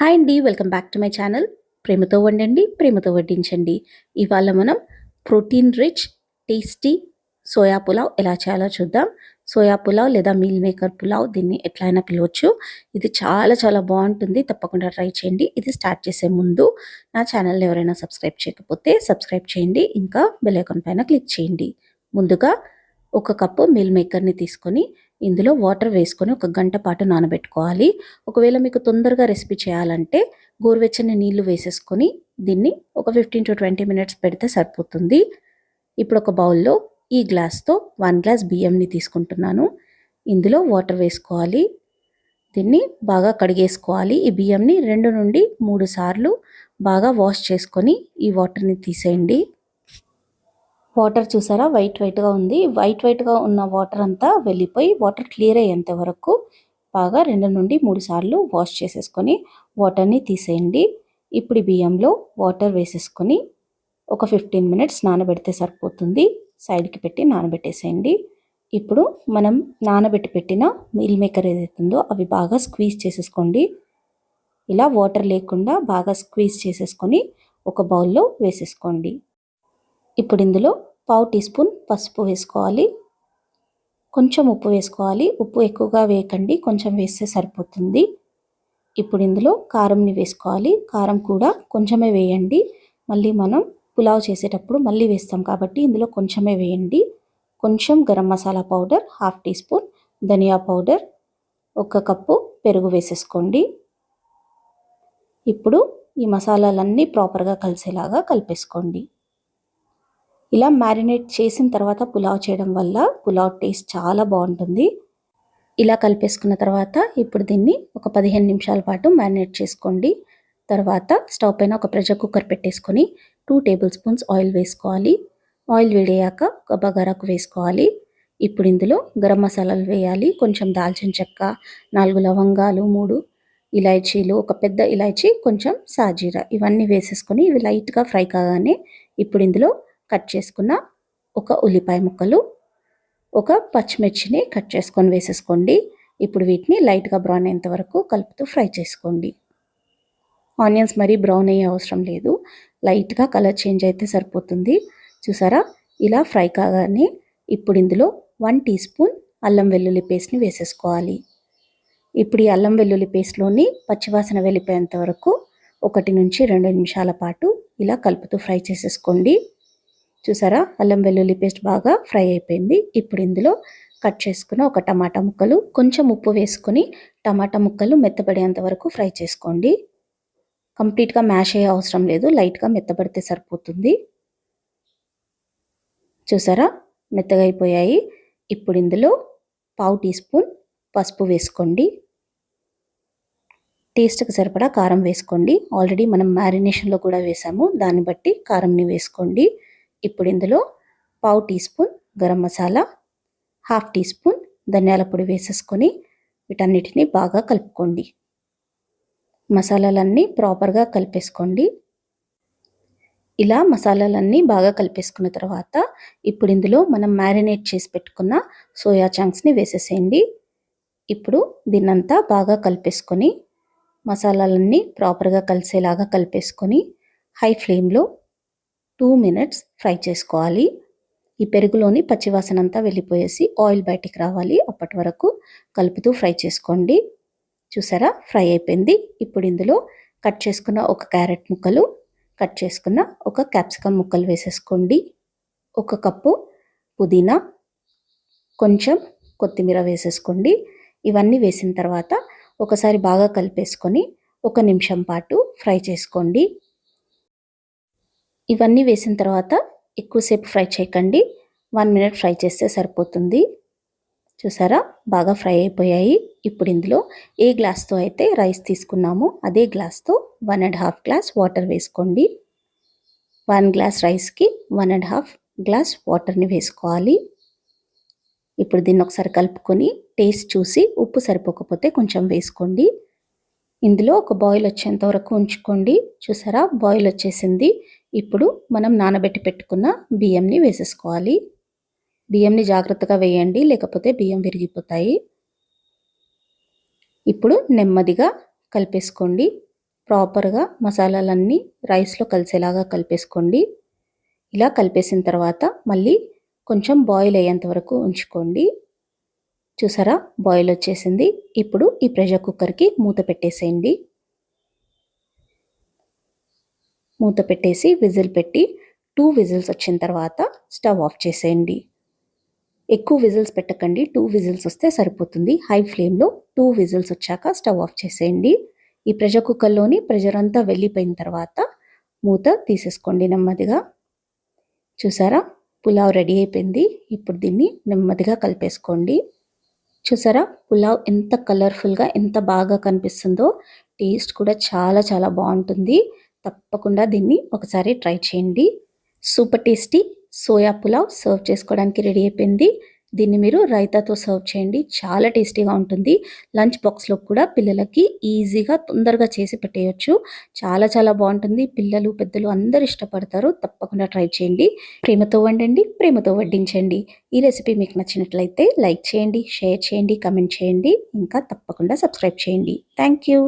Hi అండి welcome back to my channel. ప్రేమతో వండండి ప్రేమతో వడ్డించండి. ఇవాళ మనం protein rich tasty soya pulao ఎలా చేయాలో చూద్దాం. సోయా పులావ్ లేదా మీల్ మేకర్ పులావ్ దీన్ని ఎట్లయినా పిలవచ్చు. ఇది చాలా చాలా బాగుంటుంది తప్పకుండా ట్రై చేయండి. ఇది స్టార్ట్ చేసే ముందు నా ఛానల్ని ఎవరైనా సబ్స్క్రైబ్ చేయకపోతే సబ్స్క్రైబ్ చేయండి ఇంకా బెల్ ఐకాన్ పైన క్లిక్ చేయండి. ముందుగా ఒక కప్పు మీల్ మేకర్ని తీసుకొని ఇందులో వాటర్ వేసుకొని ఒక గంట పాటు నానబెట్టుకోవాలి. ఒకవేళ మీకు తొందరగా రెసిపీ చేయాలంటే గోరువెచ్చని నీళ్ళు వేసేసుకొని దీన్ని ఒక ఫిఫ్టీన్ టు ట్వంటీ మినిట్స్ పెడితే సరిపోతుంది. ఇప్పుడు ఒక బౌల్లో ఈ గ్లాస్తో వన్ గ్లాస్ బియ్యంని తీసుకుంటున్నాను. ఇందులో వాటర్ వేసుకోవాలి. దీన్ని బాగా కడిగేసుకోవాలి. ఈ బియ్యంని రెండు నుండి మూడు సార్లు బాగా వాష్ చేసుకొని ఈ వాటర్ని తీసేయండి. వాటర్ చూసారా? వైట్ వైట్గా ఉంది. వైట్ వైట్గా ఉన్న వాటర్ అంతా వెళ్ళిపోయి వాటర్ క్లియర్ అయ్యేంత వరకు బాగా రెండు నుండి మూడు సార్లు వాష్ చేసేసుకొని వాటర్ని తీసేయండి. ఇప్పుడు బియ్యంలో వాటర్ వేసేసుకొని ఒక ఫిఫ్టీన్ మినిట్స్ నానబెడితే సరిపోతుంది. సైడ్కి పెట్టి నానబెట్టేసేయండి. ఇప్పుడు మనం నానబెట్టి పెట్టిన మీల్ మేకర్ ఏదైతుందో అవి బాగా స్క్వీజ్ చేసేసుకోండి. ఇలా వాటర్ లేకుండా బాగా స్క్వీజ్ చేసేసుకొని ఒక బౌల్లో వేసేసుకోండి. ఇప్పుడు ఇందులో పావు టీ స్పూన్ పసుపు వేసుకోవాలి. కొంచెం ఉప్పు వేసుకోవాలి. ఉప్పు ఎక్కువగా వేయకండి. కొంచెం వేస్తే సరిపోతుంది. ఇప్పుడు ఇందులో కారంని వేసుకోవాలి. కారం కూడా కొంచెమే వేయండి. మళ్ళీ మనం పులావ్ చేసేటప్పుడు మళ్ళీ వేస్తాం కాబట్టి ఇందులో కొంచెమే వేయండి. కొంచెం garam masala powder half teaspoon ధనియా పౌడర్ ఒక కప్పు పెరుగు వేసేసుకోండి. ఇప్పుడు ఈ మసాలాలన్నీ ప్రాపర్గా కలిసేలాగా కలిపేసుకోండి. ఇలా మ్యారినేట్ చేసిన తర్వాత పులావ్ చేయడం వల్ల పులావ్ టేస్ట్ చాలా బాగుంటుంది. ఇలా కలిపేసుకున్న తర్వాత ఇప్పుడు దీన్ని ఒక పదిహేను నిమిషాల పాటు మ్యారినేట్ చేసుకోండి. తర్వాత స్టవ్ పైన ఒక ప్రెషర్ కుక్కర్ పెట్టేసుకొని టూ టేబుల్ స్పూన్స్ ఆయిల్ వేసుకోవాలి. ఆయిల్ వేడయ్యాక ఒక బగారాకు వేసుకోవాలి. ఇప్పుడు ఇందులో గరం మసాలాలు వేయాలి. కొంచెం దాల్చిన చెక్క నాలుగు లవంగాలు మూడు ఇలాచీలు ఒక పెద్ద ఇలాచీ కొంచెం సాజీరా ఇవన్నీ వేసేసుకొని ఇవి లైట్గా ఫ్రై కాగానే ఇప్పుడు ఇందులో కట్ చేసుకున్న ఒక ఉల్లిపాయ ముక్కలు ఒక పచ్చిమిర్చిని కట్ చేసుకొని వేసేసుకోండి. ఇప్పుడు వీటిని లైట్గా బ్రౌన్ అయ్యేంత వరకు కలుపుతూ ఫ్రై చేసుకోండి. ఆనియన్స్ మరీ బ్రౌన్ అయ్యే అవసరం లేదు. లైట్గా కలర్ చేంజ్ అయితే సరిపోతుంది. చూసారా? ఇలా ఫ్రై కాగానే ఇప్పుడు ఇందులో వన్ టీ స్పూన్ అల్లం వెల్లుల్లి పేస్ట్ని వేసేసుకోవాలి. ఇప్పుడు ఈ అల్లం వెల్లుల్లి పేస్ట్లోని పచ్చివాసన వెళ్ళిపోయేంత వరకు ఒకటి నుంచి రెండు నిమిషాల పాటు ఇలా కలుపుతూ ఫ్రై చేసేసుకోండి. చూసారా? అల్లం వెల్లుల్లి పేస్ట్ బాగా ఫ్రై అయిపోయింది. ఇప్పుడు ఇందులో కట్ చేసుకున్న ఒక టమాటా ముక్కలు కొంచెం ఉప్పు వేసుకొని టమాటా ముక్కలు మెత్తబడేంత వరకు ఫ్రై చేసుకోండి. కంప్లీట్గా మ్యాష్ అయ్యే అవసరం లేదు. లైట్గా మెత్తబడితే సరిపోతుంది. చూసారా? మెత్తగా అయిపోయాయి. ఇప్పుడు ఇందులో పావు టీ స్పూన్ పసుపు వేసుకోండి. టేస్ట్కి సరిపడా కారం వేసుకోండి. ఆల్రెడీ మనం మ్యారినేషన్లో కూడా వేసాము. దాన్ని బట్టి కారంని వేసుకోండి. ఇప్పుడు ఇందులో పావు teaspoon garam masala half teaspoon ధనియాల పొడి వేసేసుకొని వీటన్నిటిని బాగా కలుపుకోండి. మసాలాలన్నీ ప్రాపర్గా కలిపేసుకోండి. ఇలా మసాలాలన్నీ బాగా కలిపేసుకున్న తర్వాత ఇప్పుడు ఇందులో మనం మ్యారినేట్ చేసి పెట్టుకున్న సోయా చాంక్స్ని వేసేసేయండి. ఇప్పుడు దీన్నంతా బాగా కలిపేసుకొని మసాలాలన్నీ ప్రాపర్గా కలిసేలాగా కలిపేసుకొని హై ఫ్లేమ్లో టూ మినిట్స్ ఫ్రై చేసుకోవాలి. ఈ పెరుగులోని పచ్చివాసన అంతా వెళ్ళిపోయేసి ఆయిల్ బయటికి రావాలి. అప్పటి వరకు కలుపుతూ ఫ్రై చేసుకోండి. చూసారా? ఫ్రై అయిపోయింది. ఇప్పుడు ఇందులో కట్ చేసుకున్న ఒక క్యారెట్ ముక్కలు కట్ చేసుకున్న ఒక క్యాప్సికమ్ ముక్కలు వేసేసుకోండి. ఒక కప్పు పుదీనా కొంచెం కొత్తిమీర వేసేసుకోండి. ఇవన్నీ వేసిన తర్వాత ఒకసారి బాగా కలిపేసుకొని ఒక నిమిషం పాటు ఫ్రై చేసుకోండి. ఇవన్నీ వేసిన తర్వాత ఎక్కువసేపు ఫ్రై చేయకండి. వన్ మినిట్ ఫ్రై చేస్తే సరిపోతుంది. చూసారా? బాగా ఫ్రై అయిపోయాయి. ఇప్పుడు ఇందులో ఏ గ్లాస్తో అయితే రైస్ తీసుకున్నామో అదే గ్లాస్తో one and half glass water వేసుకోండి. వన్ గ్లాస్ రైస్కి వన్ అండ్ హాఫ్ గ్లాస్ వాటర్ని వేసుకోవాలి. ఇప్పుడు దీన్ని ఒకసారి కలుపుకొని టేస్ట్ చూసి ఉప్పు సరిపోకపోతే కొంచెం వేసుకోండి. ఇందులో ఒక బాయిల్ వచ్చేంత వరకు ఉంచుకోండి. చూసారా? బాయిల్ వచ్చేసింది. ఇప్పుడు మనం నానబెట్టి పెట్టుకున్న బియ్యంని వేసేసుకోవాలి. బియ్యంని జాగ్రత్తగా వేయండి లేకపోతే బియ్యం విరిగిపోతాయి. ఇప్పుడు నెమ్మదిగా కలిపేసుకోండి. ప్రాపర్గా మసాలాలన్నీ రైస్లో కలిసేలాగా కలిపేసుకోండి. ఇలా కలిపేసిన తర్వాత మళ్ళీ కొంచెం బాయిల్ అయ్యేంత వరకు ఉంచుకోండి. చూసారా? బాయిల్ వచ్చేసింది. ఇప్పుడు ఈ ప్రెషర్ కుక్కర్కి మూత పెట్టేసేయండి. మూత పెట్టేసి విజిల్ పెట్టి టూ విజిల్స్ వచ్చిన తర్వాత స్టవ్ ఆఫ్ చేసేయండి. ఎక్కువ విజిల్స్ పెట్టకండి. టూ విజిల్స్ వస్తే సరిపోతుంది. హై ఫ్లేమ్లో టూ విజిల్స్ వచ్చాక స్టవ్ ఆఫ్ చేసేయండి. ఈ ప్రెషర్ కుక్కర్లోని ప్రెషర్ అంతా వెళ్ళిపోయిన తర్వాత మూత తీసేసుకోండి నెమ్మదిగా. చూసారా? పులావ్ రెడీ అయిపోయింది. ఇప్పుడు దీన్ని నెమ్మదిగా కలిపేసుకోండి. చూసారా? పులావ్ ఎంత కలర్ఫుల్గా ఎంత బాగా కనిపిస్తుందో టేస్ట్ కూడా చాలా చాలా బాగుంటుంది. తప్పకుండా దీన్ని ఒకసారి ట్రై చేయండి. Super tasty soya pulao serve చేసుకోవడానికి రెడీ అయిపోయింది. దీన్ని మీరు రైతాతో సర్వ్ చేయండి. చాలా టేస్టీగా ఉంటుంది. లంచ్ బాక్స్లో కూడా పిల్లలకి ఈజీగా తొందరగా చేసి పెట్టేయచ్చు. చాలా చాలా బాగుంటుంది. పిల్లలు పెద్దలు అందరు ఇష్టపడతారు. తప్పకుండా ట్రై చేయండి. ప్రేమతో వండండి ప్రేమతో వడ్డించండి. ఈ రెసిపీ మీకు నచ్చినట్లయితే లైక్ చేయండి షేర్ చేయండి కమెంట్ చేయండి. ఇంకా తప్పకుండా సబ్స్క్రైబ్ చేయండి. Thank you.